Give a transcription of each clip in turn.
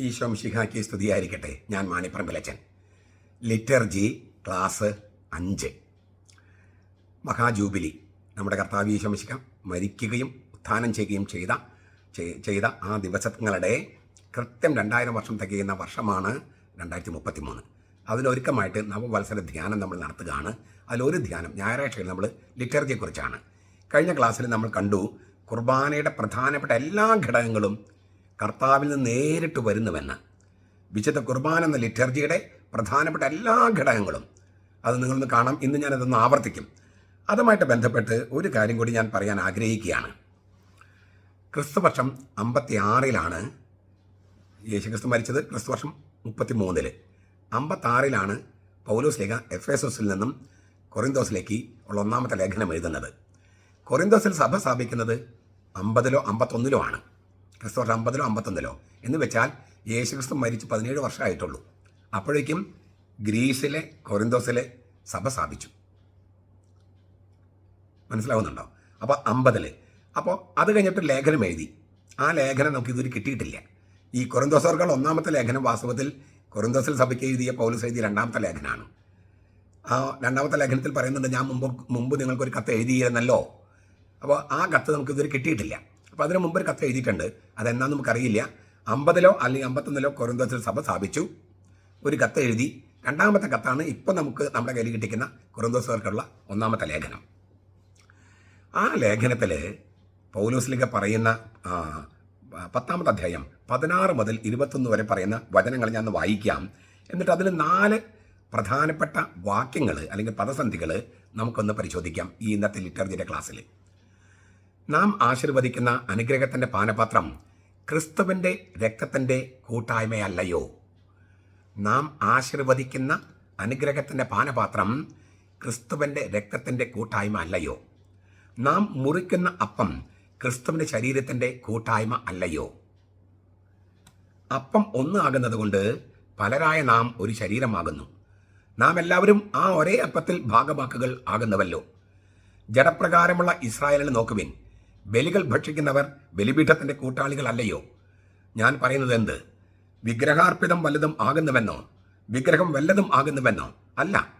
ഈശോ മിശിഹാക്കി സ്തുതിയായിരിക്കട്ടെ. ഞാൻ മാണിപ്പറമ്പിലച്ചൻ. Liturgy class അഞ്ച്. മഹാജൂബിലി. നമ്മുടെ കർത്താവ് ഈശോ മിശിഹ മരിക്കുകയും ഉത്ഥാനം ചെയ്യുകയും ചെയ്ത ചെയ്ത ആ ദിവസങ്ങളുടെ കൃത്യം രണ്ടായിരം വർഷം തികയുന്ന വർഷമാണ് രണ്ടായിരത്തി മുപ്പത്തി മൂന്ന് അതിലൊരുക്കമായിട്ട് നവവത്സര ധ്യാനം നമ്മൾ നടത്തുകയാണ്. അതിലൊരു ധ്യാനം ഞായറാഴ്ചയിൽ നമ്മൾ ലിറ്റർജിയെക്കുറിച്ചാണ്. കഴിഞ്ഞ ക്ലാസ്സിൽ നമ്മൾ കണ്ടു കുർബാനയുടെ പ്രധാനപ്പെട്ട എല്ലാ ഘടകങ്ങളും കർത്താവിൽ നിന്ന് നേരിട്ട് വരുന്നുവെന്ന്. വിശുദ്ധ കുർബാന എന്ന ലിറ്റർജിയുടെ പ്രധാനപ്പെട്ട എല്ലാ ഘടകങ്ങളും. അത് നിങ്ങളൊന്ന് കാണാം. ഇന്ന് ഞാനതൊന്ന് ആവർത്തിക്കും. അതുമായിട്ട് ബന്ധപ്പെട്ട് ഒരു കാര്യം കൂടി ഞാൻ പറയാൻ ആഗ്രഹിക്കുകയാണ്. ക്രിസ്തുവർഷം അമ്പത്തി ആറിലാണ് യേശുക്രിസ്തു മരിച്ചത്. ക്രിസ്തുവർഷം മുപ്പത്തി മൂന്നിൽ അമ്പത്താറിലാണ് പൗലോസ് ലേഖ എഫ് എസ് എസിൽ നിന്നും കൊറിന്തോസിലേക്ക് ഉള്ള ഒന്നാമത്തെ ലേഖനം എഴുതുന്നത്. കൊറിന്തോസിൽ സഭ സ്ഥാപിക്കുന്നത് അമ്പതിലോ അമ്പത്തൊന്നിലോ ആണ്. ക്രിസ്തു വർഷം അമ്പതിലോ അമ്പത്തൊന്നിലോ? എന്ന് വെച്ചാൽ യേശുക്രിസ്തു മരിച്ച് പതിനേഴ് വർഷമായിട്ടുള്ളൂ. അപ്പോഴേക്കും ഗ്രീസിലെ കൊറിന്തോസിലെ സഭ സ്ഥാപിച്ചു. മനസ്സിലാവുന്നുണ്ടോ? അപ്പോൾ അമ്പതിൽ അപ്പോൾ അത് കഴിഞ്ഞിട്ട് ലേഖനം എഴുതി. ആ ലേഖനം നമുക്ക് ഇതുവരെ കിട്ടിയിട്ടില്ല. ഈ കൊറിന്തോസർകൾ ഒന്നാമത്തെ ലേഖനം. വാസ്തവത്തിൽ കൊറിന്തോസിൽ സഭയ്ക്ക് എഴുതിയ പൗലസ് എഴുതിയ രണ്ടാമത്തെ ലേഖനമാണ് ആ രണ്ടാമത്തെ ലേഖനത്തിൽ പറയുന്നുണ്ട് ഞാൻ മുമ്പ് മുമ്പ് നിങ്ങൾക്കൊരു കത്ത് എഴുതിയിരുന്നല്ലോ. അപ്പോൾ ആ കത്ത് നമുക്ക് ഇതുവരെ കിട്ടിയിട്ടില്ല. അപ്പോൾ അതിന് മുമ്പ് ഒരു കത്ത് എഴുതിയിട്ടുണ്ട്. അതെന്നാന്ന് നമുക്കറിയില്ല. അമ്പതിലോ അല്ലെങ്കിൽ അമ്പത്തൊന്നിലോ കൊരന്തോസിൽ സഭ സ്ഥാപിച്ചു. ഒരു കത്ത് എഴുതി. രണ്ടാമത്തെ കത്താണ് ഇപ്പം നമുക്ക് നമ്മുടെ കയ്യിൽ കിട്ടിക്കുന്ന കൊറിന്തോസുകാർക്കുള്ള ഒന്നാമത്തെ ലേഖനം. ആ ലേഖനത്തിൽ പൗലോസിലേക്ക് പറയുന്ന പത്താമത്തെ അധ്യായം പതിനാറ് മുതൽ ഇരുപത്തൊന്ന് വരെ പറയുന്ന വചനങ്ങൾ ഞാൻ വായിക്കാം. എന്നിട്ട് അതിൽ നാല് പ്രധാനപ്പെട്ട വാക്യങ്ങൾ അല്ലെങ്കിൽ പദസന്ധികൾ നമുക്കൊന്ന് പരിശോധിക്കാം ഈ ഇന്നത്തെ ലിറ്റർജിയുടെ ക്ലാസ്സിൽ നാം ആശീർവദിക്കുന്ന അനുഗ്രഹത്തിന്റെ പാനപാത്രം ക്രിസ്തുവിന്റെ രക്തത്തിന്റെ കൂട്ടായ്മയല്ലയോ? നാം ആശീർവദിക്കുന്ന അനുഗ്രഹത്തിന്റെ പാനപാത്രം ക്രിസ്തുവിന്റെ രക്തത്തിന്റെ കൂട്ടായ്മ അല്ലയോ നാം മുറിക്കുന്ന അപ്പം ക്രിസ്തുവിന്റെ ശരീരത്തിന്റെ കൂട്ടായ്മ അല്ലയോ? അപ്പം ഒന്നാകുന്നത് കൊണ്ട് പലരായ നാം ഒരു ശരീരമാകുന്നു. നാം എല്ലാവരും ആ ഒരേ അപ്പത്തിൽ ഭാഗവാക്കുകൾ ആകുന്നവല്ലോ. ജഡപ്രകാരമുള്ള ഇസ്രായേലിനെ നോക്കുവിൻ. ബലികൾ ഭക്ഷിക്കുന്നവർ ബലിപീഠത്തിന്റെ കൂട്ടാളികളല്ലയോ? ഞാൻ പറയുന്നത് എന്ത്? വിഗ്രഹാർപ്പിതം വല്ലതും ആകുന്നുവെന്നോ? വിഗ്രഹം വല്ലതും ആകുന്നുവെന്നോ? അല്ല.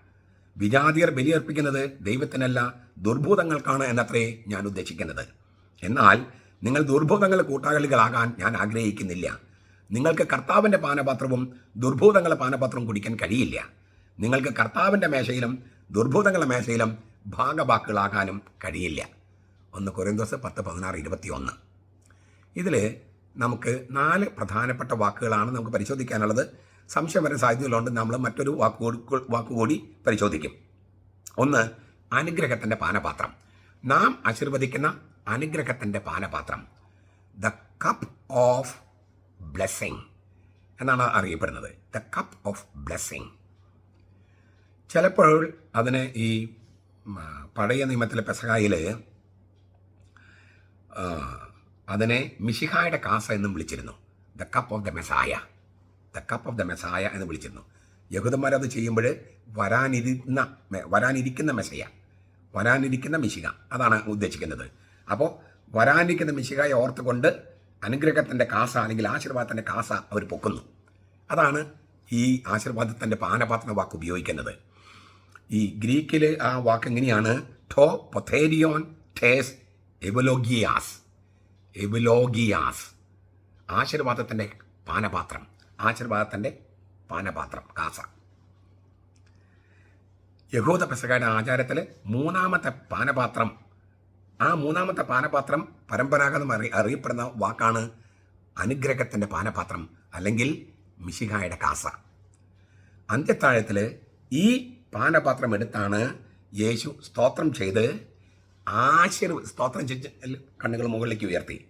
വിജാതിയർ ബലിയർപ്പിക്കുന്നത് ദൈവത്തിനല്ല ദുർഭൂതങ്ങൾക്കാണ് എന്നത്രേ ഞാൻ ഉദ്ദേശിക്കുന്നത്. എന്നാൽ നിങ്ങൾ ദുർഭൂതങ്ങളെ കൂട്ടാളികളാകാൻ ഞാൻ ആഗ്രഹിക്കുന്നില്ല. നിങ്ങൾക്ക് കർത്താവിന്റെ പാനപാത്രവും ദുർഭൂതങ്ങളെ പാനപാത്രവും കുടിക്കാൻ കഴിയില്ല. നിങ്ങൾക്ക് കർത്താവിന്റെ മേശയിലും ദുർഭൂതങ്ങളുടെ മേശയിലും ഭാഗവാക്കുകളാകാനും കഴിയില്ല. ഒന്ന് കൊറിന്തോസ് പത്ത് പതിനാറ് ഇരുപത്തി ഒന്ന് ഇതിൽ നമുക്ക് നാല് പ്രധാനപ്പെട്ട വാക്കുകളാണ് നമുക്ക് പരിശോധിക്കാനുള്ളത്. സംശയം വരാൻ സാധ്യതയുള്ളതുകൊണ്ട് നമ്മൾ മറ്റൊരു വാക്കുകൂടി വാക്കുകൂടി പരിശോധിക്കും. ഒന്ന് അനുഗ്രഹത്തിന്റെ പാനപാത്രം. നാം ആശീർവദിക്കുന്ന അനുഗ്രഹത്തിന്റെ പാനപാത്രം. ദ കപ്പ് ഓഫ് ബ്ലെസ്സിങ് എന്നാണ് അറിയപ്പെടുന്നത്. ദ കപ്പ് ഓഫ് ബ്ലെസ്സിങ് ചിലപ്പോൾ അതിന് ഈ പഴയ നിയമത്തിലെ പെസകായിൽ അതിനെ മിഷിഹായുടെ കാസ എന്നും വിളിച്ചിരുന്നു. The cup of the Messiah the cup of the Messiah എന്ന് വിളിച്ചിരുന്നു. യഹൂദന്മാരത് ചെയ്യുമ്പോൾ വരാനിരുന്ന വരാനിരിക്കുന്ന മെസയ വരാനിരിക്കുന്ന മിശിക അതാണ് ഉദ്ദേശിക്കുന്നത്. അപ്പോൾ വരാനിരിക്കുന്ന മിശികയെ ഓർത്തുകൊണ്ട് അനുഗ്രഹത്തിന്റെ കാസ അല്ലെങ്കിൽ ആശീർവാദത്തിന്റെ കാസ അവർ പൊക്കുന്നു. അതാണ് ഈ ആശീർവാദത്തിന്റെ പാനപാത്ര വാക്ക് ഉപയോഗിക്കുന്നത്. ഈ ഗ്രീക്കിൽ ആ വാക്ക് എങ്ങനെയാണ്? ടോ പൊഥേരിയോൻ ടേസ് എവലോഗിയാസ് എബലോഗിയാസ് ആശീർവാദത്തിന്റെ പാനപാത്രം ആശീർവാദത്തിന്റെ പാനപാത്രം കാസ യഹൂദ പെസകയുടെ ആചാരത്തിൽ മൂന്നാമത്തെ പാനപാത്രം ആ മൂന്നാമത്തെ പാനപാത്രം പരമ്പരാഗതം അറി അറിയപ്പെടുന്ന വാക്കാണ് അനുഗ്രഹത്തിന്റെ പാനപാത്രം അല്ലെങ്കിൽ മിശിഹായുടെ കാസ അന്ത്യത്താഴത്തിൽ ഈ പാനപാത്രം എടുത്താണ് യേശു സ്തോത്രം ചെയ്ത് ആശീർവ സ്തോത്രം ചെയ്ത് കണ്ണുകൾ മുകളിലേക്ക് ഉയർത്തി.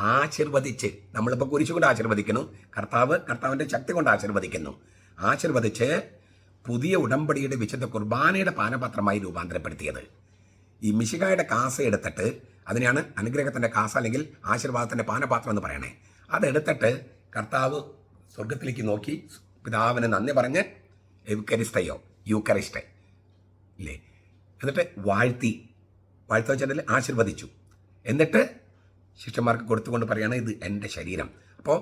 ആശീർവദിച്ച് നമ്മളിപ്പോൾ കുരിശുകൊണ്ട് ആശീർവദിക്കുന്നു. കർത്താവ് കർത്താവിന്റെ ശക്തി കൊണ്ട് ആശീർവദിക്കുന്നു. ആശീർവദിച്ച് പുതിയ ഉടമ്പടിയുടെ വിശുദ്ധ കുർബാനയുടെ പാനപാത്രമായി രൂപാന്തരപ്പെടുത്തിയത്. ഈ മിശികായുടെ കാസ എടുത്തിട്ട് അതിനെയാണ് അനുഗ്രഹത്തിന്റെ കാസ അല്ലെങ്കിൽ ആശീർവാദത്തിന്റെ പാനപാത്രം എന്ന് പറയണേ. അതെടുത്തിട്ട് കർത്താവ് സ്വർഗത്തിലേക്ക് നോക്കി പിതാവിന് നന്ദി പറഞ്ഞ് എവിക്കരിസ്തയോ യൂക്കറിസ്റ്റ ഇല്ലേ എന്നിട്ട് വാഴ്ത്തി വാഴ്ത്ത വെച്ചാൽ ആശീർവദിച്ചു. എന്നിട്ട് ശിഷ്യന്മാർക്ക് കൊടുത്തുകൊണ്ട് പറയുകയാണ് ഇത് എന്റെ ശരീരം. അപ്പോൾ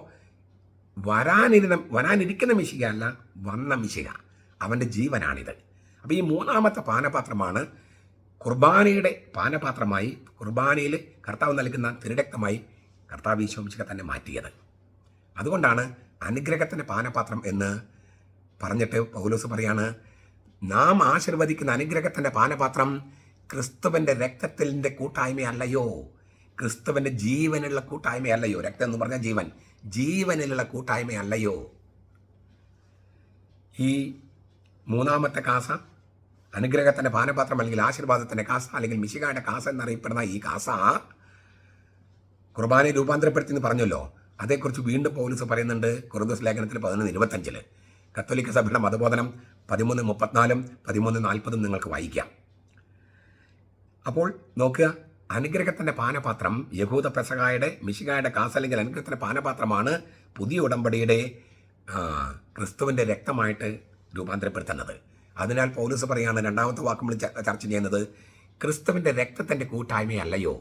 വരാനിരുന്ന വരാനിരിക്കുന്ന മിശിക അല്ല വന്ന മിശിക. അവന്റെ ജീവനാണിത്. അപ്പോൾ ഈ മൂന്നാമത്തെ പാനപാത്രമാണ് കുർബാനയുടെ പാനപാത്രമായി കുർബാനയിൽ കർത്താവ് നൽകുന്ന തിരുരക്തമായി കർത്താവ് ഈശോമിശിക തന്നെ മാറ്റിയത്. അതുകൊണ്ടാണ് അനുഗ്രഹത്തിന്റെ പാനപാത്രം എന്ന് പറഞ്ഞിട്ട് പൗലോസ് പറയാണ് നാം ആശീർവദിക്കുന്ന അനുഗ്രഹത്തിന്റെ പാനപാത്രം ക്രിസ്തുവിന്റെ രക്തത്തിന്റെ കൂട്ടായ്മയല്ലയോ? ക്രിസ്തുവിന്റെ ജീവനുള്ള കൂട്ടായ്മയല്ലയോ? രക്തം എന്ന് പറഞ്ഞാൽ ജീവൻ. ജീവനിലുള്ള കൂട്ടായ്മയല്ലയോ? ഈ മൂന്നാമത്തെ കാസ അനുഗ്രഹത്തിന്റെ പാനപാത്രം അല്ലെങ്കിൽ ആശീർവാദത്തിന്റെ കാസ അല്ലെങ്കിൽ മിശികായുടെ കാസ എന്നറിയപ്പെടുന്ന ഈ കാസ കുർബാനയെ രൂപാന്തരപ്പെടുത്തി എന്ന് പറഞ്ഞല്ലോ. അതേക്കുറിച്ച് വീണ്ടും പൗലീസ് പറയുന്നുണ്ട് കുറുദോസ് ലേഖനത്തിൽ പതിനൊന്ന് ഇരുപത്തഞ്ചിൽ. കത്തോലിക്ക സഭയുടെ മതബോധനം പതിമൂന്ന് മുപ്പത്തിനാലും പതിമൂന്ന് നാൽപ്പതും നിങ്ങൾക്ക് വായിക്കാം. അപ്പോൾ നോക്കുക അനുഗ്രഹത്തിന്റെ പാനപാത്രം യഹൂദ പെസകായുടെ മിശികായുടെ കാസ് അല്ലെങ്കിൽ അനുഗ്രഹത്തിന്റെ പാനപാത്രമാണ് പുതിയ ഉടമ്പടിയുടെ ക്രിസ്തുവിന്റെ രക്തമായിട്ട് രൂപാന്തരപ്പെടുത്തുന്നത്. അതിനാൽ പൗലൂസ് പറയാണ് രണ്ടാമത്തെ വാക്ക് ചർച്ച ചെയ്യുന്നത് ക്രിസ്തുവിന്റെ രക്തത്തിന്റെ കൂട്ടായ്മയല്ലയോ.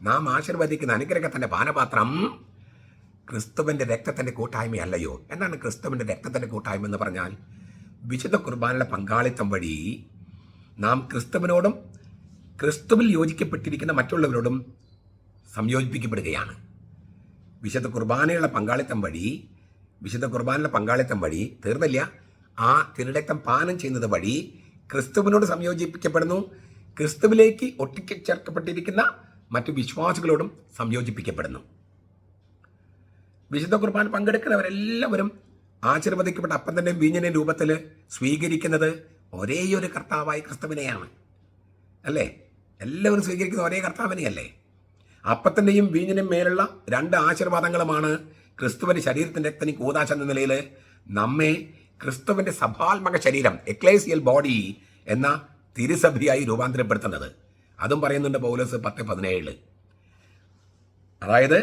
നാം ആശീർവദിക്കുന്ന അനുഗ്രഹത്തിന്റെ പാനപാത്രം ക്രിസ്തുവിന്റെ രക്തത്തിന്റെ കൂട്ടായ്മയല്ലയോ. എന്താണ് ക്രിസ്തുവിന്റെ രക്തത്തിന്റെ കൂട്ടായ്മ എന്ന് പറഞ്ഞാൽ വിശുദ്ധ കുർബാനയുടെ പങ്കാളിത്തം വഴി നാം ക്രിസ്തുവിനോടും ക്രിസ്തുവിൽ യോജിക്കപ്പെട്ടിരിക്കുന്ന മറ്റുള്ളവരോടും സംയോജിപ്പിക്കപ്പെടുകയാണ്. വിശുദ്ധ കുർബാനയുള്ള പങ്കാളിത്തം വഴി വിശുദ്ധ കുർബാനയുടെ പങ്കാളിത്തം വഴി തീർന്നില്ല. ആ തിരുരക്തം പാനം ചെയ്യുന്നത് വഴി ക്രിസ്തുവിനോട് സംയോജിപ്പിക്കപ്പെടുന്നു. ക്രിസ്തുവിലേക്ക് ഒട്ടിക്ക് ചേർക്കപ്പെട്ടിരിക്കുന്ന മറ്റു വിശ്വാസികളോടും സംയോജിപ്പിക്കപ്പെടുന്നു. വിശുദ്ധ കുർബാന പങ്കെടുക്കുന്നവരെല്ലാവരും ആശീർവദിക്കപ്പെട്ട അപ്പം തന്നെ വീഞ്ഞനെ രൂപത്തിൽ സ്വീകരിക്കുന്നത് ഒരേയൊരു കർത്താവായി ക്രിസ്തുവിനെയാണ്. അല്ലേ? എല്ലാവരും സ്വീകരിക്കുന്ന ഒരേ കർത്താവിനെയല്ലേ? അപ്പത്തിന്റെയും വീഞ്ഞിനും മേലുള്ള രണ്ട് ആശീർവാദങ്ങളുമാണ് ക്രിസ്തുവിന്റെ ശരീരത്തിന്റെ രക്തനി കൂതാശ എന്ന നിലയിൽ നമ്മെ ക്രിസ്തുവിന്റെ സഭാത്മക ശരീരം എക്ലേസിയൽ ബോഡി എന്ന തിരുസഭയായി രൂപാന്തരപ്പെടുത്തുന്നത്. അതും പറയുന്നുണ്ട് പൗലോസ് പത്ത് പതിനേഴ്. അതായത്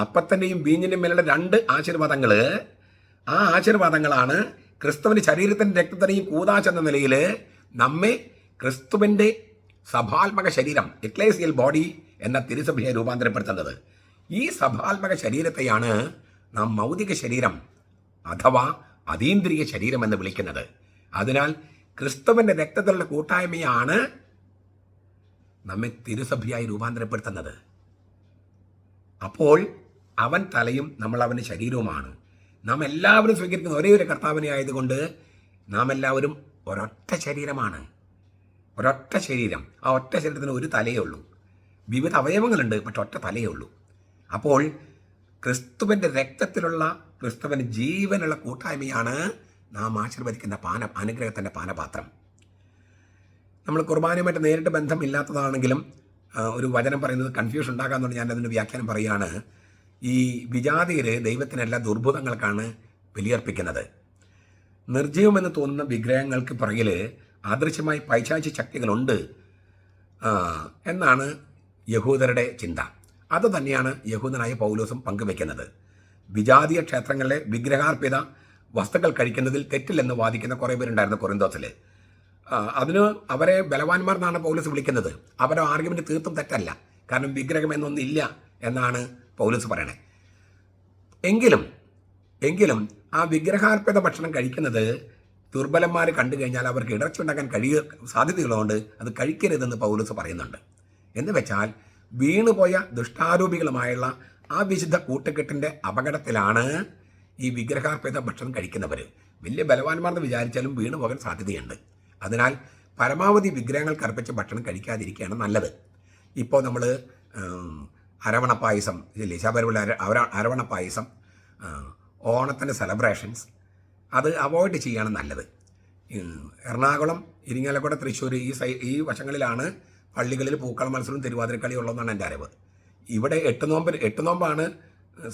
അപ്പത്തിന്റെയും വീഞ്ഞിന്റെയും മേലുള്ള രണ്ട് ആശീർവാദങ്ങൾ ആ ആശീർവാദങ്ങളാണ് ക്രിസ്തുവിന്റെ ശരീരത്തിന്റെ രക്തത്തിനെയും കൂതാശ എന്ന നിലയിൽ നമ്മെ ക്രിസ്തുവിന്റെ സഭാത്മക ശരീരം എക്ലേസിയൽ ബോഡി എന്ന തിരുസഭയെ രൂപാന്തരപ്പെടുത്തുന്നത്. ഈ സഭാത്മക ശരീരത്തെയാണ് നാം മൗതിക ശരീരം അഥവാ അതീന്ദ്രിയ ശരീരം എന്ന് വിളിക്കുന്നത്. അതിനാൽ ക്രിസ്തുവിന്റെ രക്തത്തിലുള്ള കൂട്ടായ്മയാണ് നമ്മെ തിരുസഭയായി രൂപാന്തരപ്പെടുത്തുന്നത്. അപ്പോൾ അവൻ തലയും നമ്മൾ അവന്റെ ശരീരവുമാണ്. നാം എല്ലാവരും സ്വീകരിക്കുന്ന ഒരേ ഒരു കർത്താവിനെ ആയതുകൊണ്ട് നാം എല്ലാവരും ഒരൊറ്റ ശരീരമാണ്. ഒരൊറ്റ ശരീരം ആ ഒറ്റ ശരീരത്തിന് ഒരു തലയേ ഉള്ളൂ. വിവിധ അവയവങ്ങളുണ്ട് പക്ഷെ ഒറ്റ തലയേ ഉള്ളൂ. അപ്പോൾ ക്രിസ്തുവിന്റെ രക്തത്തിലുള്ള ക്രിസ്തുവിന്റെ ജീവനുള്ള കൂട്ടായ്മയാണ് നാം ആശീർവദിക്കുന്ന പാന അനുഗ്രഹത്തിന്റെ പാനപാത്രം. നമ്മൾ കുർബാനയുമായിട്ട് നേരിട്ട് ബന്ധം ഇല്ലാത്തതാണെങ്കിലും ഒരു വചനം പറയുന്നത് കൺഫ്യൂഷൻ ഉണ്ടാകാമെന്നു ഞാൻ അതിന്റെ വ്യാഖ്യാനം പറയുകയാണ്. ഈ വിജാതിയർ ദൈവത്തിനെല്ലാ ദുർഭുതങ്ങൾക്കാണ് ബലിയർപ്പിക്കുന്നത്. നിർജീവമെന്ന് തോന്നുന്ന വിഗ്രഹങ്ങൾക്ക് പുറകിൽ അദൃശ്യമായി പൈശാചി ശക്തികളുണ്ട് എന്നാണ് യഹൂദരുടെ ചിന്ത. അത് തന്നെയാണ് യഹൂദനായ പൗലോസും പങ്കുവെക്കുന്നത്. വിജാതീയ ക്ഷേത്രങ്ങളിലെ വിഗ്രഹാർപ്പിത വസ്തുക്കൾ കഴിക്കുന്നതിൽ തെറ്റില്ലെന്ന് വാദിക്കുന്ന കുറേ പേരുണ്ടായിരുന്നു കൊറിന്തോസിൽ അതിന് അവരെ ബലവാന്മാർ എന്നാണ് പൗലൂസ് വിളിക്കുന്നത്. അവരുടെ ആർഗ്യുമെന്റ് തീർത്തും തെറ്റല്ല. കാരണം വിഗ്രഹം എന്നൊന്നില്ല എന്നാണ് പൗലൂസ് പറയണേ. എങ്കിലും എങ്കിലും ആ വിഗ്രഹാർപ്പിത ഭക്ഷണം കഴിക്കുന്നത് ദുർബലന്മാർ കണ്ടു കഴിഞ്ഞാൽ അവർക്ക് ഇടർച്ച ഉണ്ടാക്കാൻ കഴിയ സാധ്യതകളുണ്ട് അത് കഴിക്കരുതെന്ന് പൗലോസ് പറയുന്നുണ്ട്. എന്ന് വെച്ചാൽ വീണുപോയ ദുഷ്ടാരൂപികളുമായുള്ള ആ വിശുദ്ധ കൂട്ടുകെട്ടിന്റെ അപകടത്തിലാണ് ഈ വിഗ്രഹാർപ്പിത ഭക്ഷണം കഴിക്കുന്നവർ വലിയ ബലവാന്മാർന്ന് വിചാരിച്ചാലും വീണു പോകാൻ സാധ്യതയുണ്ട്. അതിനാൽ പരമാവധി വിഗ്രഹങ്ങൾക്ക് അർപ്പിച്ച ഭക്ഷണം കഴിക്കാതിരിക്കുകയാണ് നല്ലത്. ഇപ്പോൾ നമ്മൾ അരവണ പായസം ഇല്ലേ ശബരിമല അരവണ പായസം ഓണത്തിന്റെ സെലിബ്രേഷൻസ് അത് അവോയ്ഡ് ചെയ്യാണ് നല്ലത്. എറണാകുളം ഇരിങ്ങാലക്കുട തൃശ്ശൂർ ഈ സൈ ഈ വശങ്ങളിലാണ് പള്ളികളിൽ പൂക്കള മത്സരവും തിരുവാതിരക്കളി ഉള്ളതെന്നാണ് എന്റെ അറിവ്. ഇവിടെ എട്ട് നോമ്പ് എട്ട് നോമ്പാണ്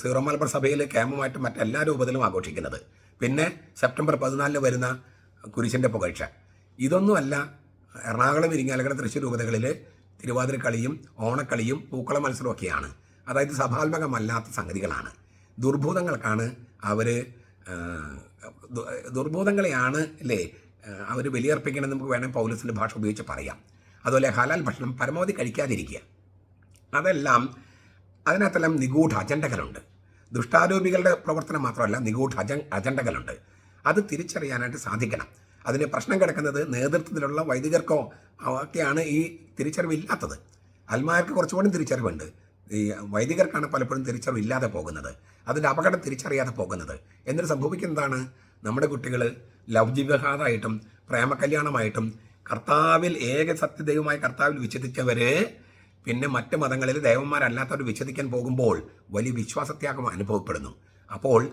സീറോ മലബാർ സഭയിൽ ക്യാമ്പുമായിട്ട് മറ്റെല്ലാ രൂപത്തിലും ആഘോഷിക്കുന്നത്. പിന്നെ സെപ്റ്റംബർ പതിനാലിന് വരുന്ന കുരിശിന്റെ പുകഴ്ച. ഇതൊന്നുമല്ല എറണാകുളം ഇരിങ്ങാലക്കുട തൃശ്ശൂർ രൂപതകളിൽ തിരുവാതിരക്കളിയും ഓണക്കളിയും പൂക്കള ഒക്കെയാണ്. അതായത് സഭാത്മകമല്ലാത്ത സംഗതികളാണ്. ദുർഭൂതങ്ങൾക്കാണ് അവർ ദുർഭൂതങ്ങളെയാണ് അല്ലേ അവർ ബലിയർപ്പിക്കണമെന്ന് നമുക്ക് വേണമെങ്കിൽ പൗലസിന്റെ ഭാഷ ഉപയോഗിച്ച് പറയാം. അതുപോലെ ഹലാൽ ഭക്ഷണം പരമാവധി കഴിക്കാതിരിക്കുക. അതെല്ലാം അതിനകത്തെല്ലാം നിഗൂഢ അജണ്ടകളുണ്ട്. ദുഷ്ടാരോപികളുടെ പ്രവർത്തനം മാത്രമല്ല നിഗൂഢ അജ അജണ്ടകളുണ്ട്. അത് തിരിച്ചറിയാനായിട്ട് സാധിക്കണം. അതിന് പ്രശ്നം കിടക്കുന്നത് നേതൃത്വത്തിലുള്ള വൈദികർക്കോ ഒക്കെയാണ് ഈ തിരിച്ചറിവില്ലാത്തത്. അൽമാർക്ക് കുറച്ചുകൂടി തിരിച്ചറിവുണ്ട്. ഈ വൈദികർക്കാണ് പലപ്പോഴും തിരിച്ചറിവില്ലാതെ പോകുന്നത്. അതിന്റെ അപകടം തിരിച്ചറിയാതെ പോകുന്നത്. എന്നിട്ട് സംഭവിക്കുന്നതാണ് നമ്മുടെ കുട്ടികൾ ലവ് ജിഹാദായിട്ടും പ്രേമകല്യാണമായിട്ടും കർത്താവിൽ ഏക സത്യദൈവമായ കർത്താവിൽ വിച്ഛേദിച്ചവര് പിന്നെ മറ്റ് മതങ്ങളിൽ ദേവന്മാരല്ലാത്തവർ വിച്ഛേദിക്കാൻ പോകുമ്പോൾ വലിയ വിശ്വാസത്യാഗം അനുഭവപ്പെടുന്നു. അപ്പോൾ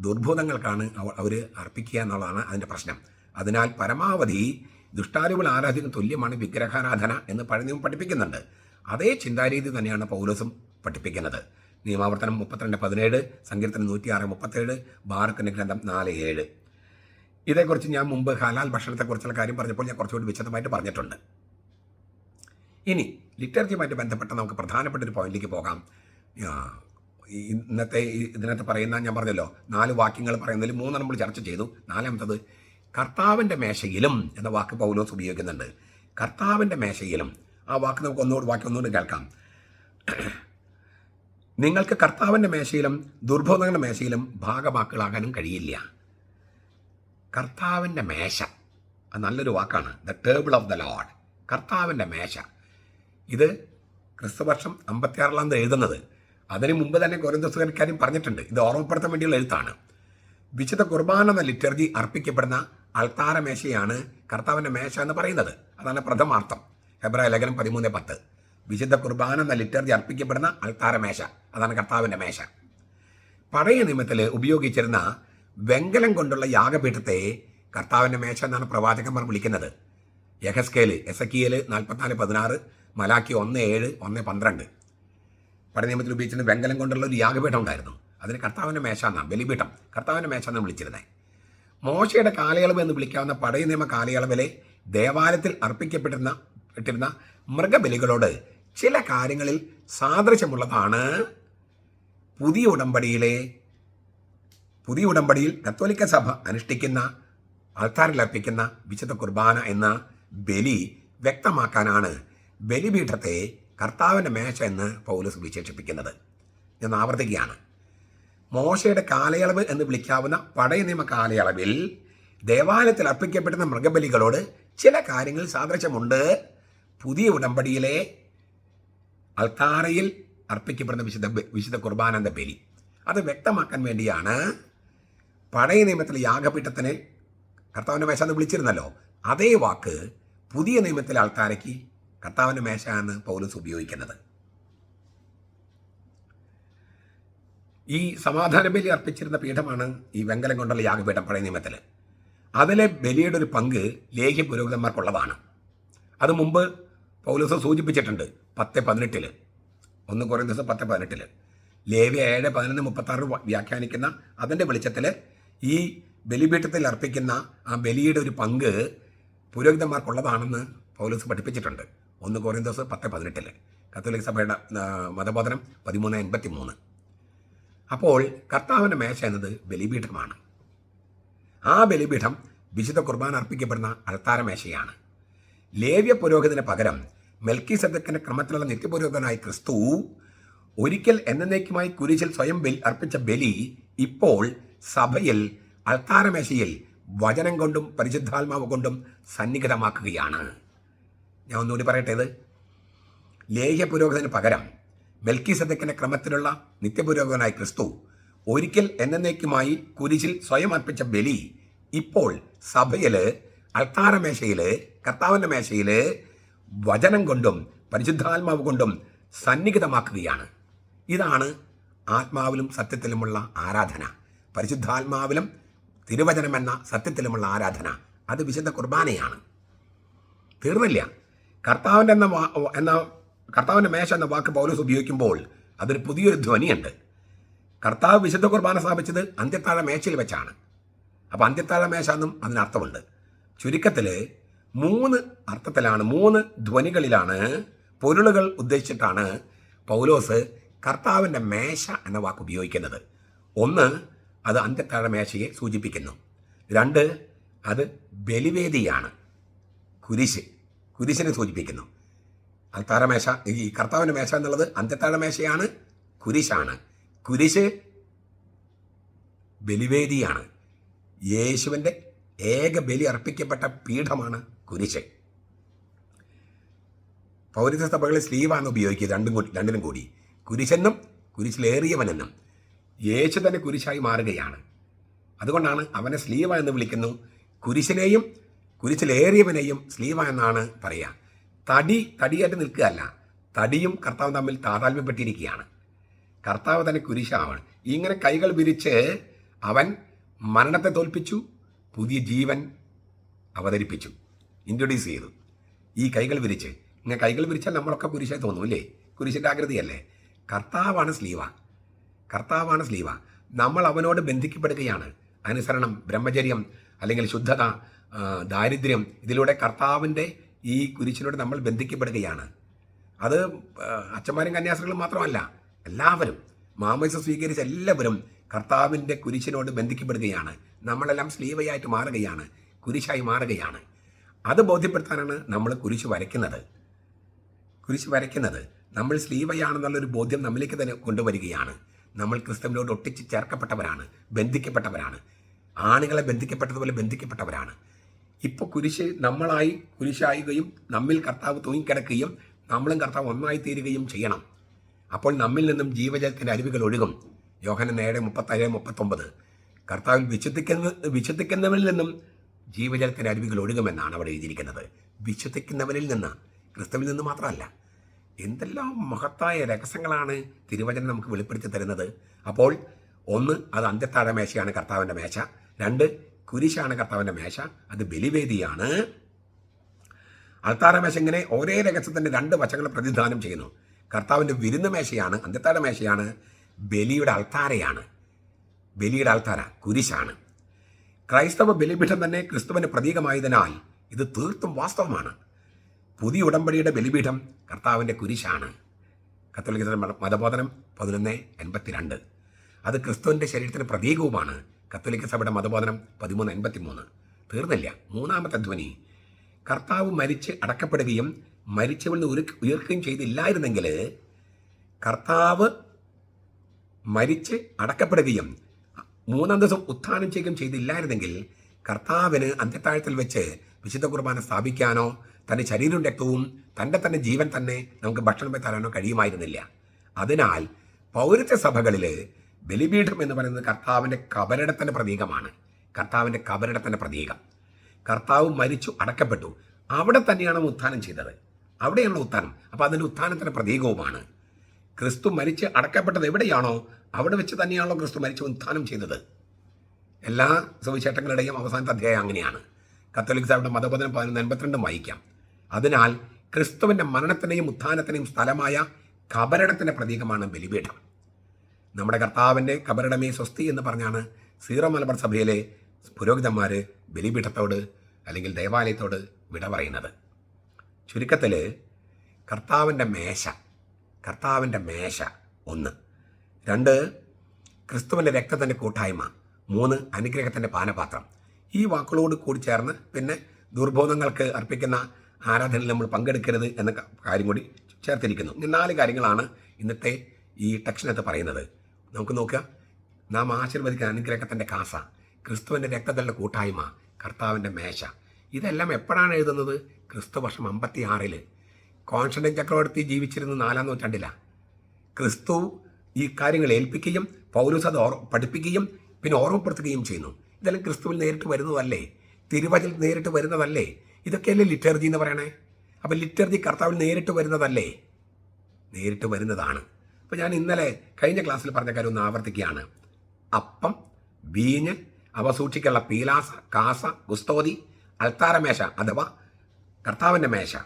ദുർഭൂതങ്ങൾക്കാണ് അവർ അർപ്പിക്കുക എന്നുള്ളതാണ് അതിന്റെ പ്രശ്നം. അതിനാൽ പരമാവധി ദുഷ്ടാരൂപൾ ആരാധിക്കുന്ന തുല്യമാണ് വിഗ്രഹാരാധന എന്ന് പഴയ നിയമം പഠിപ്പിക്കുന്നുണ്ട്. അതേ ചിന്താരീതി തന്നെയാണ് പൗലോസും പഠിപ്പിക്കുന്നത്. നിയമാവർത്തനം മുപ്പത്തിരണ്ട് പതിനേഴ് സങ്കീർത്തനം നൂറ്റി ആറ് മുപ്പത്തേഴ് ബാറക്കിന്റെ ഗ്രന്ഥം നാല് ഏഴ് ഇതേക്കുറിച്ച് ഞാൻ മുമ്പ് ഹലാൽ ഭക്ഷണത്തെക്കുറിച്ചുള്ള കാര്യം പറഞ്ഞപ്പോൾ ഞാൻ കുറച്ചുകൂടി വിശദമായിട്ട് പറഞ്ഞിട്ടുണ്ട്. ഇനി ലിറ്റർജിയുമായിട്ട് ബന്ധപ്പെട്ട നമുക്ക് പ്രധാനപ്പെട്ട ഒരു പോയിന്റിലേക്ക് പോകാം. ഇന്നത്തെ ഇതിനകത്ത് പറയുന്ന ഞാൻ പറഞ്ഞല്ലോ നാല് വാക്യങ്ങൾ പറയുന്നതിൽ മൂന്ന് നമ്മൾ ചർച്ച ചെയ്തു. നാലാമത്തത് കർത്താവിന്റെ മേശയിലും എന്ന വാക്ക് പൗലോസ് ഉപയോഗിക്കുന്നുണ്ട്. കർത്താവിന്റെ മേശയിലും ആ വാക്ക് നമുക്ക് ഒന്നുകൂടി വാക്യം ഒന്നുകൂടി കേൾക്കാം. നിങ്ങൾക്ക് കർത്താവിന്റെ മേശയിലും ദുർബോധങ്ങളുടെ മേശയിലും ഭാഗവാക്കുകളാകാനും കഴിയില്ല. കർത്താവിന്റെ മേശ അത് നല്ലൊരു വാക്കാണ്. The table of the Lord കർത്താവിന്റെ മേശ. ഇത് ക്രിസ്തുവർഷം അമ്പത്തിയാറിലാണ് എഴുതുന്നത്. അതിന് മുമ്പ് തന്നെ കൊരിന്തസുകാരും പറഞ്ഞിട്ടുണ്ട്. ഇത് ഓർമ്മപ്പെടുത്താൻ വേണ്ടിയുള്ള എഴുത്താണ്. വിശുദ്ധ കുർബാന എന്ന ലിറ്റർജി അർപ്പിക്കപ്പെടുന്ന അൾത്താര മേശയാണ് കർത്താവിന്റെ മേശ എന്ന് പറയുന്നത്. അതാണ് പ്രഥമാർത്ഥം. ഹെബ്രായ ലേഖനം പതിമൂന്ന് പത്ത്. വിശുദ്ധ കുർബാന എന്ന ലിറ്റർജി അർപ്പിക്കപ്പെടുന്ന അൽത്താര മേശ. അതാണ് കർത്താവിന്റെ മേശ. പഴയ നിയമത്തിൽ ഉപയോഗിച്ചിരുന്ന വെങ്കലം കൊണ്ടുള്ള യാഗപീഠത്തെ കർത്താവിന്റെ മേശ എന്നാണ് പ്രവാചകന്മാർ വിളിക്കുന്നത്. യഹസ്കേൽ എസക്കിയേൽ നാൽപ്പത്തിനാല് പതിനാറ് മലാക്കി ഒന്ന് ഏഴ് ഒന്ന് പന്ത്രണ്ട്. പഴയ നിയമത്തിൽ ഉപയോഗിച്ചിരുന്ന വെങ്കലം കൊണ്ടുള്ള ഒരു യാഗപീഠം ഉണ്ടായിരുന്നു. അതിന് കർത്താവിന്റെ മേശ എന്നാണ് ബലിപീഠം. കർത്താവിന്റെ മേശ എന്നാണ് വിളിച്ചിരുന്നത് മോശയുടെ കാലയളവ് എന്ന് വിളിക്കാവുന്ന പഴയ നിയമ കാലയളവിലെ ദേവാലയത്തിൽ അർപ്പിക്കപ്പെട്ടിരുന്ന പെട്ടിരുന്ന മൃഗബലികളോട് ചില കാര്യങ്ങളിൽ സാദൃശ്യമുള്ളതാണ്. പുതിയ ഉടമ്പടിയിലെ പുതിയ ഉടമ്പടിയിൽ കത്തോലിക്ക സഭ അനുഷ്ഠിക്കുന്ന ആൾക്കാരിൽ അർപ്പിക്കുന്ന വിശുദ്ധ കുർബാന എന്ന ബലി വ്യക്തമാക്കാനാണ് ബലിപീഠത്തെ കർത്താവിന്റെ മേശ എന്ന് പൗലോസ് വിശേഷിപ്പിക്കുന്നത്. ഞാൻ ആവർത്തിക്കുകയാണ്. മോശയുടെ കാലയളവ് എന്ന് വിളിക്കാവുന്ന പഴയ നിയമ കാലയളവിൽ ദേവാലയത്തിൽ അർപ്പിക്കപ്പെടുന്ന മൃഗബലികളോട് ചില കാര്യങ്ങൾ സാദൃശ്യമുണ്ട്. പുതിയ ഉടമ്പടിയിലെ അൾത്താറയിൽ അർപ്പിക്കപ്പെടുന്ന വിശുദ്ധ വിശുദ്ധ കുർബാനന്ദ ബലി. അത് വ്യക്തമാക്കാൻ വേണ്ടിയാണ് പഴയ നിയമത്തിലെ യാഗപീഠത്തിന് കർത്താവിന്റെ മേശ എന്ന് വിളിച്ചിരുന്നല്ലോ. അതേ വാക്ക് പുതിയ നിയമത്തിലെ ആൾക്കാരയ്ക്ക് കർത്താവിന്റെ മേശ എന്ന് പൗലൂസ് ഉപയോഗിക്കുന്നത്. ഈ സമാധാന ബലി അർപ്പിച്ചിരുന്ന പീഠമാണ് ഈ വെങ്കലം കൊണ്ടുള്ള യാഗപീഠം പഴയ നിയമത്തിൽ അതിലെ ബലിയുടെ ഒരു പങ്ക് ലേഖ്യ പുരോഹിതന്മാർക്കുള്ളതാണ്. അത് മുമ്പ് പൗലോസ് സൂചിപ്പിച്ചിട്ടുണ്ട് പത്ത് പതിനെട്ടിൽ ഒന്ന് കുറേ ദിവസം പത്ത് പതിനെട്ടിൽ ലേവ്യ ഏഴ് പതിനൊന്ന് മുപ്പത്താറ് വ്യാഖ്യാനിക്കുന്ന അതിന്റെ വെളിച്ചത്തിൽ ഈ ബലിപീഠത്തിൽ അർപ്പിക്കുന്ന ആ ബലിയുടെ ഒരു പങ്ക് പുരോഹിതന്മാർക്കുള്ളതാണെന്ന് പൗലോസ് പഠിപ്പിച്ചിട്ടുണ്ട്. ഒന്ന് കുറേ ദിവസം പത്ത് പതിനെട്ടിൽ കത്തോലിക് സഭയുടെ മതബോധനം പതിമൂന്ന് എൺപത്തി മൂന്ന് അപ്പോൾ കർത്താവിന്റെ മേശ എന്നത് ബലിപീഠമാണ്. ആ ബലിപീഠം വിശുദ്ധ കുർബാന അർപ്പിക്കപ്പെടുന്ന അൾത്താര മേശയാണ്. ലേവ്യ പുരോഹിതന് പകരം മെൽക്കി സദക്കിന്റെ ക്രമത്തിലുള്ള നിത്യപുരോഹിതനായ ക്രിസ്തു ഒരിക്കൽ എന്നേക്കുമായി കുരിശിൽ സ്വയം അർപ്പിച്ച ബലി ഇപ്പോൾ സഭയിൽ അൾത്താരമേശയിൽ വചനം കൊണ്ടും പരിശുദ്ധാത്മാവ് കൊണ്ടും സന്നിഹിതമാക്കുകയാണ്. ഞാൻ ഒന്നുകൂടി പറയട്ടെ ലേഹ്യ പുരോഹിതന് പകരം മെൽക്കി സദക്കിന്റെ ക്രമത്തിലുള്ള നിത്യപുരോഹിതനായ ക്രിസ്തു ഒരിക്കൽ എന്നേക്കുമായി കുരിശിൽ സ്വയം അർപ്പിച്ച ബലി ഇപ്പോൾ സഭയിൽ അൾത്താരമേശയിൽ കർത്താവിന്റെ മേശയിൽ വചനം കൊണ്ടും പരിശുദ്ധാത്മാവ് കൊണ്ടും സന്നിഹിതമാക്കുകയാണ്. ഇതാണ് ആത്മാവിലും സത്യത്തിലുമുള്ള ആരാധന. പരിശുദ്ധാത്മാവിലും തിരുവചനമെന്ന സത്യത്തിലുമുള്ള ആരാധന. അത് വിശുദ്ധ കുർബാനയാണ്. തീർന്നില്ല. കർത്താവിന്റെ എന്ന എന്ന കർത്താവിന്റെ മേശ എന്ന വാക്ക് പൗലോസ് ഉപയോഗിക്കുമ്പോൾ അതൊരു പുതിയൊരു ധ്വനിയുണ്ട്. കർത്താവ് വിശുദ്ധ കുർബാന സ്ഥാപിച്ചത് അന്ത്യത്താഴ മേശയിൽ വെച്ചാണ്. അപ്പോൾ അന്ത്യത്താഴ മേശ എന്നും അതിനർത്ഥമുണ്ട്. ചുരുക്കത്തിൽ മൂന്ന് അർത്ഥത്തിലാണ് മൂന്ന് ധ്വനികളിലാണ് പൊരുളുകൾ ഉദ്ദേശിച്ചിട്ടാണ് പൗലോസ് കർത്താവിന്റെ മേശ എന്ന വാക്ക് ഉപയോഗിക്കുന്നത്. ഒന്ന് അത് അന്ത്യത്താഴ മേശയെ സൂചിപ്പിക്കുന്നു. രണ്ട് അത് ബലിവേദിയാണ് കുരിശ് കുരിശിനെ സൂചിപ്പിക്കുന്നു. അൽത്താര മേശ ഈ കർത്താവിന്റെ മേശ എന്നുള്ളത് അന്ത്യത്താഴ മേശയാണ് കുരിശാണ്. കുരിശ് ബലിവേദിയാണ് യേശുവിന്റെ ഏക ബലി അർപ്പിക്കപ്പെട്ട പീഠമാണ് കുരിശ് പൗരത്വ സഭകളിൽ സ്ലീവാണ് ഉപയോഗിക്കുക രണ്ടും കൂടി രണ്ടിനും കൂടി. കുരിശെന്നും കുരിശിലേറിയവനെന്നും. യേശു തന്നെ കുരിശായി മാറുകയാണ്. അതുകൊണ്ടാണ് അവനെ സ്ലീവ എന്ന് വിളിക്കുന്നു. കുരിശിനെയും കുരിശിലേറിയവനെയും സ്ലീവ എന്നാണ് പറയുക. തടി തടിയായിട്ട് നിൽക്കുകയല്ല. തടിയും കർത്താവും തമ്മിൽ താതാത്മ്യപ്പെട്ടിരിക്കുകയാണ്. കർത്താവ് തന്നെ കുരിശാവാണ്. ഇങ്ങനെ കൈകൾ വിരിച്ച് അവൻ മരണത്തെ തോൽപ്പിച്ചു. പുതിയ ജീവൻ അവതരിപ്പിച്ചു. ഇൻട്രൊഡ്യൂസ് ചെയ്തു. ഈ കൈകൾ വിരിച്ച് ഇങ്ങനെ കൈകൾ വിരിച്ചാൽ നമ്മളൊക്കെ കുരിശായി തോന്നും അല്ലേ? കുരിശിന്റെ ആകൃതിയല്ലേ? കർത്താവാണ് സ്ലീവ. കർത്താവാണ് സ്ലീവ. നമ്മൾ അവനോട് ബന്ധിക്കപ്പെടുകയാണ്. അനുസരണം ബ്രഹ്മചര്യം അല്ലെങ്കിൽ ശുദ്ധത ദാരിദ്ര്യം ഇതിലൂടെ കർത്താവിന്റെ ഈ കുരിശിനോട് നമ്മൾ ബന്ധിക്കപ്പെടുകയാണ്. അത് അച്ഛന്മാരും കന്യാസ്ത്രീകളും മാത്രമല്ല എല്ലാവരും മാമോയിസ സ്വീകരിച്ച എല്ലാവരും കർത്താവിന്റെ കുരിശിനോട് ബന്ധിക്കപ്പെടുകയാണ്. നമ്മളെല്ലാം സ്ലീവയായിട്ട് മാറുകയാണ് കുരിശായി മാറുകയാണ്. അത് ബോധ്യപ്പെടുത്താനാണ് നമ്മൾ കുരിശ് വരയ്ക്കുന്നത്. കുരിശ് വരയ്ക്കുന്നത്. നമ്മൾ സ്ലീവയാണെന്നുള്ളൊരു ബോധ്യം നമ്മിലേക്ക് തന്നെ കൊണ്ടുവരികയാണ്. നമ്മൾ ക്രിസ്തുവിനോട് ഒട്ടിച്ച് ചേർക്കപ്പെട്ടവരാണ് ബന്ധിക്കപ്പെട്ടവരാണ്. ആണുകളെ ബന്ധിക്കപ്പെട്ടതുപോലെ ബന്ധിക്കപ്പെട്ടവരാണ്. ഇപ്പോൾ കുരിശ് നമ്മളായി കുരിശായുകയും നമ്മിൽ കർത്താവ് തൂങ്ങിക്കിടക്കുകയും നമ്മളും കർത്താവ് ഒന്നായി തീരുകയും ചെയ്യണം. അപ്പോൾ നമ്മിൽ നിന്നും ജീവജലത്തിന്റെ അരുവികൾ ഒഴുകും. യോഹന നേരെ മുപ്പത്തേഴ് മുപ്പത്തൊമ്പത്. കർത്താവിൽ വിശ്വസിക്കുന്ന വിശ്വസിക്കുന്നവരിൽ നിന്നും ജീവജലത്തിന്റെ അരുവികൾ ഒഴുകുമെന്നാണ് അവിടെ എഴുതിയിരിക്കുന്നത്. വിശ്വസിക്കുന്നവരിൽ നിന്ന് ക്രിസ്തുവിൽ നിന്ന് മാത്രമല്ല. എന്തെല്ലാം മഹത്തായ രഹസ്യങ്ങളാണ് തിരുവചനം നമുക്ക് വെളിപ്പെടുത്തി തരുന്നത്. അപ്പോൾ ഒന്ന് അത് അന്ത്യത്താഴ മേശയാണ് കർത്താവിന്റെ മേശ. രണ്ട് കുരിശാണ് കർത്താവിന്റെ മേശ. അത് ബലിവേദിയാണ്. അൾത്താര മേശ ഇങ്ങനെ ഒരേ രഹസ്യത്തിന്റെ രണ്ട് വശങ്ങൾ പ്രതിദാനം ചെയ്യുന്നു. കർത്താവിന്റെ വിരുന്ന് മേശയാണ് അന്ത്യത്താഴ മേശയാണ് ബലിയുടെ അൾത്താരയാണ്. ബലിയുടെ അൾത്താര കുരിശാണ്. ക്രൈസ്തവ ബലിപീഠം തന്നെ ക്രിസ്തുവിന് പ്രതീകമായതിനാൽ ഇത് തീർത്തും വാസ്തവമാണ്. പുതിയ ഉടമ്പടിയുടെ ബലിപീഠം കർത്താവിന്റെ കുരിശാണ്. കത്തോലിക്ക മതബോധനം പതിനൊന്ന് എൺപത്തിരണ്ട്. അത് ക്രിസ്തുവിന്റെ ശരീരത്തിന് പ്രതീകവുമാണ്. കത്തോലിക്ക സഭയുടെ മതബോധനം പതിമൂന്ന് എൺപത്തി മൂന്ന് തീർന്നില്ല. മൂന്നാമത്തെ ധ്വനി. കർത്താവ് മരിച്ച് അടക്കപ്പെടുകയും മരിച്ചവളിൽ നിന്ന് ഉയർ ഉയർക്കുകയും ചെയ്തില്ലായിരുന്നെങ്കിൽ കർത്താവ് മരിച്ച് അടക്കപ്പെടുകയും മൂന്നാം ദിവസം ഉത്ഥാനം ചെയ്യുകയും ചെയ്തില്ലായിരുന്നെങ്കിൽ കർത്താവിന് അന്ത്യത്താഴത്തിൽ വെച്ച് വിശുദ്ധ കുർബാന സ്ഥാപിക്കാനോ തന്റെ ശരീരവും രക്തവും തന്റെ തന്നെ ജീവൻ തന്നെ നമുക്ക് ഭക്ഷണം പോയി തരാനോ കഴിയുമായിരുന്നില്ല. അതിനാൽ പൗരത്വ സഭകളിൽ ബലിപീഠം എന്ന് പറയുന്നത് കർത്താവിന്റെ കബരടത്തിന്റെ പ്രതീകമാണ്. കർത്താവിന്റെ കബരടത്തിന്റെ പ്രതീകം. കർത്താവ് മരിച്ചു അടക്കപ്പെട്ടു. അവിടെ തന്നെയാണ് ഉത്ഥാനം ചെയ്തത്. അവിടെയാണ് ഉത്ഥാനം. അപ്പോൾ അതിന്റെ ഉത്ഥാനത്തിന്റെ പ്രതീകവുമാണ് ക്രിസ്തു മരിച്ച് അടക്കപ്പെട്ടത് എവിടെയാണോ അവിടെ വെച്ച് തന്നെയാണല്ലോ ക്രിസ്തു മരിച്ച് ഉത്ഥാനം ചെയ്തത്. എല്ലാ സുവിശേഷങ്ങളുടെയും അവസാനത്തെ അധ്യായം അങ്ങനെയാണ്. കത്തോലിക് സഭയുടെ മതബോധനം പതിനൊന്ന് എൺപത്തിരണ്ടും വായിക്കാം. അതിനാൽ ക്രിസ്തുവിന്റെ മരണത്തിനെയും ഉത്ഥാനത്തിനെയും സ്ഥലമായ കബരടത്തിന്റെ പ്രതീകമാണ് ബലിപീഠം. നമ്മുടെ കർത്താവിന്റെ കബരടമേ സ്വസ്തി എന്ന് പറഞ്ഞാണ് സീറോ മലബാർ സഭയിലെ പുരോഹിതന്മാർ ബലിപീഠത്തോട് അല്ലെങ്കിൽ ദേവാലയത്തോട് വിട പറയുന്നത്. ചുരുക്കത്തിൽ കർത്താവിന്റെ മേശ കർത്താവിന്റെ മേശ ഒന്ന്. രണ്ട് ക്രിസ്തുവിന്റെ രക്തത്തിന്റെ കൂട്ടായ്മ. മൂന്ന് അനുഗ്രഹത്തിന്റെ പാനപാത്രം. ഈ വാക്കുകളോട് കൂടി ചേർന്ന് പിന്നെ ദുർബോധങ്ങൾക്ക് അർപ്പിക്കുന്ന ആരാധനയിൽ നമ്മൾ പങ്കെടുക്കരുത് എന്ന കാര്യം കൂടി ചേർത്തിരിക്കുന്നു. ഈ നാല് കാര്യങ്ങളാണ് ഇന്നത്തെ ഈ ടെക്ഷനകത്ത് പറയുന്നത്. നമുക്ക് നോക്കാം. നാം ആശീർവദിക്കുന്ന അനുഗ്രഹത്തിന്റെ കാസ ക്രിസ്തുവിന്റെ രക്തത്തിന്റെ കൂട്ടായ്മ കർത്താവിന്റെ മേശ. ഇതെല്ലാം എപ്പോഴാണ് എഴുതുന്നത്? ക്രിസ്തു വർഷം അമ്പത്തി ആറിൽ കോൺസ്റ്റന്റൈൻ ചക്രവർത്തി ജീവിച്ചിരുന്നത് നാലാം നൂറ്റാണ്ടിലാണ് ക്രിസ്തു ഈ കാര്യങ്ങൾ ഏൽപ്പിക്കുകയും പൗരസ് അത് പഠിപ്പിക്കുകയും പിന്നെ ഓർമ്മപ്പെടുത്തുകയും ചെയ്യുന്നു. ഇതെല്ലാം ക്രിസ്തുവിൽ നേരിട്ട് വരുന്നതല്ലേ? തിരുവചിൽ നേരിട്ട് വരുന്നതല്ലേ? ഇതൊക്കെയല്ലേ ലിറ്റർജി എന്ന് പറയണേ? അപ്പം ലിറ്റർജി കർത്താവിൽ നേരിട്ട് വരുന്നതല്ലേ? നേരിട്ട് വരുന്നതാണ്. അപ്പോൾ ഞാൻ ഇന്നലെ കഴിഞ്ഞ ക്ലാസ്സിൽ പറഞ്ഞ കാര്യം ഒന്ന് ആവർത്തിക്കുകയാണ്. അപ്പം വീഞ്ഞ് അവ സൂക്ഷിക്കാനുള്ള പീലാസ കാസ ഗുസ്തോതി അൽത്താരമേശ അഥവാ കർത്താവിന്റെ മേശ.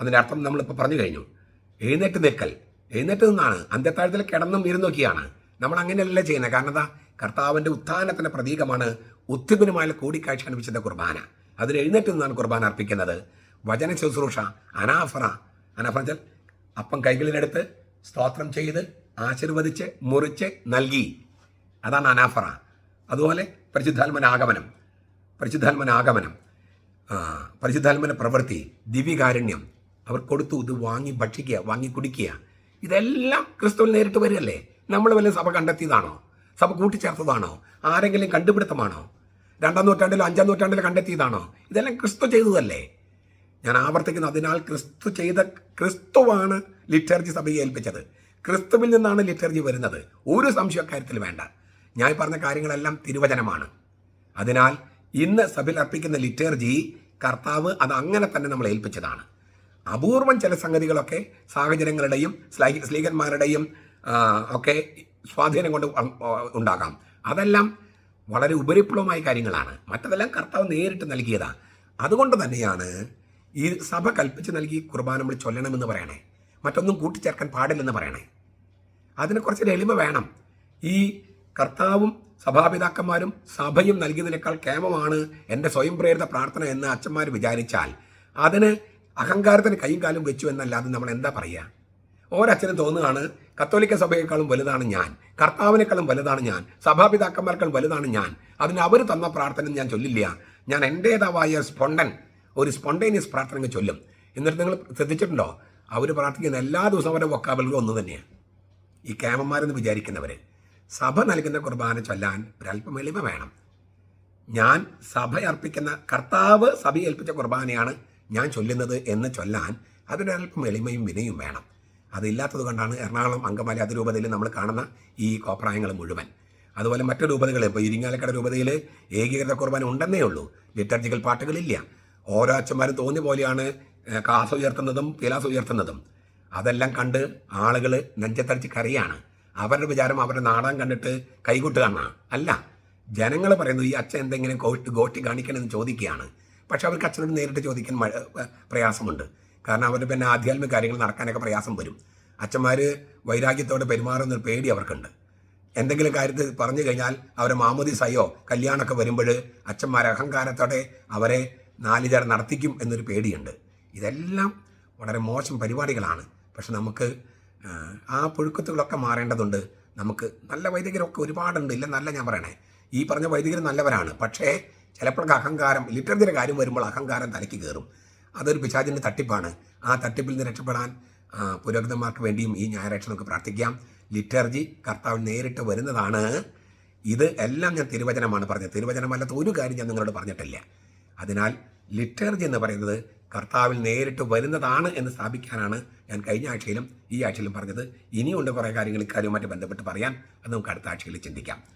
അതിന്റെ അർത്ഥം നമ്മളിപ്പോൾ പറഞ്ഞു കഴിഞ്ഞു. എഴുന്നേറ്റ് നിൽക്കൽ. എഴുന്നേറ്റ് നിന്നാണ് അന്ത്യത്താഴത്തിൽ കിടന്നും ഇരുന്നൊക്കെയാണ് നമ്മൾ അങ്ങനെയല്ല ചെയ്യുന്നത്. കാരണം എന്താ? കർത്താവിന്റെ ഉത്ഥാനത്തിന്റെ പ്രതീകമാണ് ഉത്തിപനുമായ കൂടിക്കാഴ്ച വിശുദ്ധ കുർബാന. അതിൽ എഴുന്നേറ്റ് നിന്നാണ് കുർബാന അർപ്പിക്കുന്നത്. വചന ശുശ്രൂഷ അനാഫറ. അനാഫറ അപ്പം കൈകളിലെടുത്ത് സ്തോത്രം ചെയ്ത് ആശീർവദിച്ച് മുറിച്ച് നൽകി. അതാണ് അനാഫറ. അതുപോലെ പരിശുദ്ധാത്മന ആഗമനം പരിശുദ്ധാത്മന ആഗമനം പരിശുദ്ധാത്മന പ്രവൃത്തി ദിവ്യകാരുണ്യം. അവർ കൊടുത്തു ഇത് വാങ്ങി ഭക്ഷിക്കുക വാങ്ങി കുടിക്കുക. ഇതെല്ലാം ക്രിസ്തുവിൽ നേരിട്ട് വരികയല്ലേ? നമ്മൾ വല്ല സഭ കണ്ടെത്തിയതാണോ? സഭ കൂട്ടിച്ചേർത്തതാണോ? ആരെങ്കിലും കണ്ടുപിടുത്തമാണോ? രണ്ടാം നൂറ്റാണ്ടിലോ അഞ്ചാം നൂറ്റാണ്ടിലോ കണ്ടെത്തിയതാണോ? ഇതെല്ലാം ക്രിസ്തു ചെയ്തതല്ലേ? ഞാൻ ആവർത്തിക്കുന്നു അതിനാൽ ക്രിസ്തു ചെയ്ത ക്രിസ്തുവാണ് ലിറ്റർജി സഭയെ ഏൽപ്പിച്ചത്. ക്രിസ്തുവിൽ നിന്നാണ് ലിറ്റർജി വരുന്നത്. ഒരു സംശയ കാര്യത്തിൽ വേണ്ട. ഞാൻ പറഞ്ഞ കാര്യങ്ങളെല്ലാം തിരുവചനമാണ്. അതിനാൽ ഇന്ന് സഭയിൽ അർപ്പിക്കുന്ന ലിറ്റർജി കർത്താവ് അത് അങ്ങനെ തന്നെ നമ്മൾ ഏൽപ്പിച്ചതാണ്. അപൂർവം ചില സംഗതികളൊക്കെ സാഹചര്യങ്ങളുടെയും സ്ലൈ- സ്ലീഹന്മാരുടെയും ഒക്കെ സ്വാധീനം കൊണ്ട് ഉണ്ടാകാം. അതെല്ലാം വളരെ ഉപരിപ്ലവമായ കാര്യങ്ങളാണ്. മറ്റതെല്ലാം കർത്താവ് നേരിട്ട് നൽകിയതാണ് അതുകൊണ്ട് തന്നെയാണ് ഈ സഭ കൽപ്പിച്ച് നൽകി കുർബാന നമ്മൾ ചൊല്ലണമെന്ന് പറയണേ. മറ്റൊന്നും കൂട്ടിച്ചേർക്കാൻ പാടില്ലെന്ന് പറയണേ. അതിന് കുറച്ച് എളിമ വേണം. ഈ കർത്താവും സഭാപിതാക്കന്മാരും സഭയും നൽകിയതിനേക്കാൾ കേമമാണ് എന്റെ സ്വയം പ്രേരിത പ്രാർത്ഥന എന്ന് അച്ഛന്മാർ വിചാരിച്ചാൽ അതിന് അഹങ്കാരത്തിന് കൈയും കാലും വെച്ചു എന്നല്ലാതെ നമ്മൾ എന്താ പറയുക ഓരച്ഛനും തോന്നുകയാണ് കത്തോലിക്ക സഭയേക്കാളും വലുതാണ് ഞാൻ കർത്താവിനേക്കാളും വലുതാണ് ഞാൻ സഭാപിതാക്കന്മാർക്കാളും വലുതാണ് ഞാൻ. അതിന് അവർ തന്ന പ്രാർത്ഥന ഞാൻ ചൊല്ലില്ല. ഞാൻ എന്റേതാവായ സ്പോണ്ടൻ ഒരു സ്പോണ്ടേനിയസ് പ്രാർത്ഥന ചൊല്ലും. എന്നിട്ട് നിങ്ങൾ ശ്രദ്ധിച്ചിട്ടുണ്ടോ? അവർ പ്രാർത്ഥിക്കുന്ന എല്ലാ ദിവസവും അവരുടെ വൊക്കാബിലും ഒന്ന് തന്നെയാണ് ഈ ക്യാമന്മാരെന്ന് വിചാരിക്കുന്നവർ സഭ നൽകുന്ന കുർബാന ചൊല്ലാൻ ഒരല്പം എളിമ വേണം. ഞാൻ സഭ അർപ്പിക്കുന്ന കർത്താവ് സഭ ഏൽപ്പിച്ച കുർബാനയാണ് ഞാൻ ചൊല്ലുന്നത് എന്ന് ചൊല്ലാൻ അതിനൊരല്പം എളിമയും വിനയും വേണം. അതില്ലാത്തത് കൊണ്ടാണ് എറണാകുളം അങ്കമാലി അതിരൂപതയിൽ നമ്മൾ കാണുന്ന ഈ കോപ്രായങ്ങൾ മുഴുവൻ. അതുപോലെ മറ്റു രൂപതകൾ ഇപ്പോൾ ഇരിങ്ങാലക്കട രൂപതയിൽ ഏകീകൃത കുർബാന ഉണ്ടെന്നേ ഉള്ളൂ. ലിറ്റർജിക്കൽ പാട്ടുകളില്ല. ഓരോ അച്ഛന്മാരും തോന്നിയ പോലെയാണ് കാസ ഉയർത്തുന്നതും പിലാസ് ഉയർത്തുന്നതും. അതെല്ലാം കണ്ട് ആളുകൾ നെഞ്ചത്തടിച്ച് കറിയാണ് അവരുടെ വിചാരം അവരുടെ നാടകം കണ്ടിട്ട് കൈകൊട്ടുകയാണ് അല്ല ജനങ്ങൾ പറയുന്നത് ഈ അച്ഛൻ എന്തെങ്കിലും കോട്ടി ഗോട്ടി കാണിക്കണമെന്ന് ചോദിക്കുകയാണ്. പക്ഷെ അവർക്ക് അച്ഛനോട് നേരിട്ട് ചോദിക്കാൻ പ്രയാസമുണ്ട്. കാരണം അവരുടെ പിന്നെ ആധ്യാത്മിക കാര്യങ്ങൾ നടക്കാനൊക്കെ പ്രയാസം വരും. അച്ഛന്മാർ വൈരാഗ്യത്തോടെ പെരുമാറുന്ന പേടി അവർക്കുണ്ട്. എന്തെങ്കിലും കാര്യത്തിൽ പറഞ്ഞു കഴിഞ്ഞാൽ അവരെ മാമോദിസയോ കല്യാണമൊക്കെ വരുമ്പോൾ അച്ഛന്മാർ അഹങ്കാരത്തോടെ അവരെ നാലുചേർ നടത്തിക്കും എന്നൊരു പേടിയുണ്ട്. ഇതെല്ലാം വളരെ മോശം പരിപാടികളാണ്. പക്ഷെ നമുക്ക് ആ, ആ പുഴുക്കത്തുകളൊക്കെ മാറേണ്ടതുണ്ട്. നമുക്ക് നല്ല വൈദികരൊക്കെ ഒരുപാടുണ്ട്. നല്ല ഞാൻ പറയണേ. ഈ പറഞ്ഞ വൈദികർ നല്ലവരാണ്. പക്ഷേ ചിലപ്പോഴൊക്കെ അഹങ്കാരം ലിറ്ററേച്ചറിന്റെ കാര്യം വരുമ്പോൾ അഹങ്കാരം തലയ്ക്ക് കയറും. അതൊരു പിശാചിന്റെ തട്ടിപ്പാണ്. ആ തട്ടിപ്പിൽ നിന്ന് രക്ഷപ്പെടാൻ പുരോഹിതന്മാർക്ക് വേണ്ടിയും ഈ ഞായറാഴ്ച നമുക്ക് പ്രാർത്ഥിക്കാം. ലിറ്റർജി കർത്താവ് നേരിട്ട് വരുന്നതാണ്. ഇത് എല്ലാം ഞാൻ തിരുവചനമാണ് പറഞ്ഞത്. തിരുവചനമല്ലാത്ത ഒരു കാര്യം ഞാൻ നിങ്ങളോട് പറഞ്ഞിട്ടില്ല. അതിനാൽ ലിറ്റർജി എന്ന് പറയുന്നത് കർത്താവിൽ നേരിട്ട് വരുന്നതാണ് എന്ന് സ്ഥാപിക്കാനാണ് ഞാൻ കഴിഞ്ഞ ആഴ്ചയിലും ഈ ആഴ്ചയിലും പറഞ്ഞത്. ഇനിയുണ്ട് കുറേ കാര്യങ്ങൾ ഇക്കാര്യവുമായിട്ട് ബന്ധപ്പെട്ട് പറയാൻ. അത് നമുക്ക് അടുത്ത ആഴ്ചയിൽ ചിന്തിക്കാം.